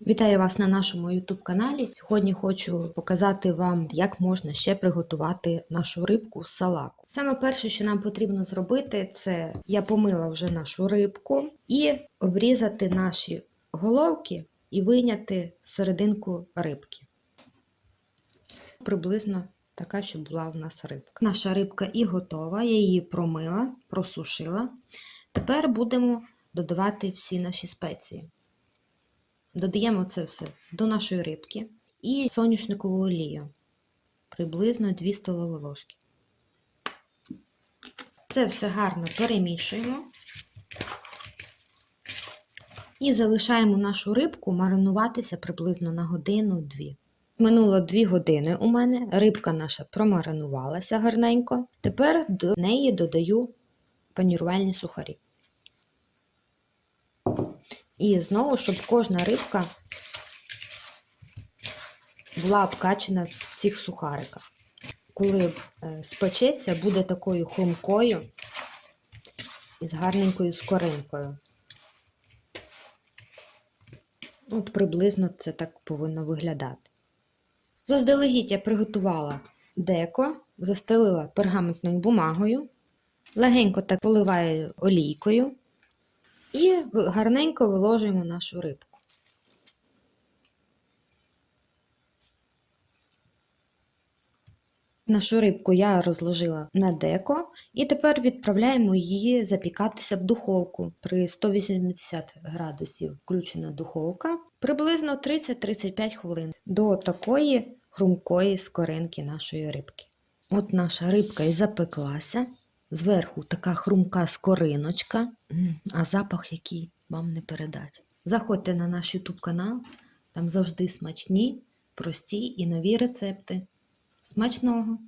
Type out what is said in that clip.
Вітаю вас на нашому YouTube каналі. Сьогодні хочу показати вам, як можна ще приготувати нашу рибку з салаку. Саме перше, що нам потрібно зробити, це я помила вже нашу рибку і обрізати наші головки і вийняти серединку рибки. Приблизно така, щоб була в нас рибка. Наша рибка і готова, я її промила, просушила. Тепер будемо додавати всі наші спеції. Додаємо це все до нашої рибки і соняшникову олію. Приблизно 2 столові ложки. Це все гарно перемішуємо і залишаємо нашу рибку маринуватися приблизно на годину-дві. Минуло 2 години у мене, рибка наша промаринувалася гарненько. Тепер до неї додаю панірувальні сухарі. І знову, щоб кожна рибка була обкачена в цих сухариках. Коли е, спечеться, буде такою хрумкою і з гарненькою скоринкою. От приблизно це так повинно виглядати. Заздалегідь я приготувала деко, застелила пергаментною бумагою, легенько так поливаю олійкою. І гарненько виложуємо нашу рибку. Нашу рибку я розложила на деко і тепер відправляємо її запікатися в духовку при 180 градусів включена духовка приблизно 30-35 хвилин до такої хрумкої скоринки нашої рибки. От наша рибка і запеклася. Зверху така хрумка скориночка, а запах який вам не передать. Заходьте на наш YouTube канал, там завжди смачні, прості і нові рецепти. Смачного!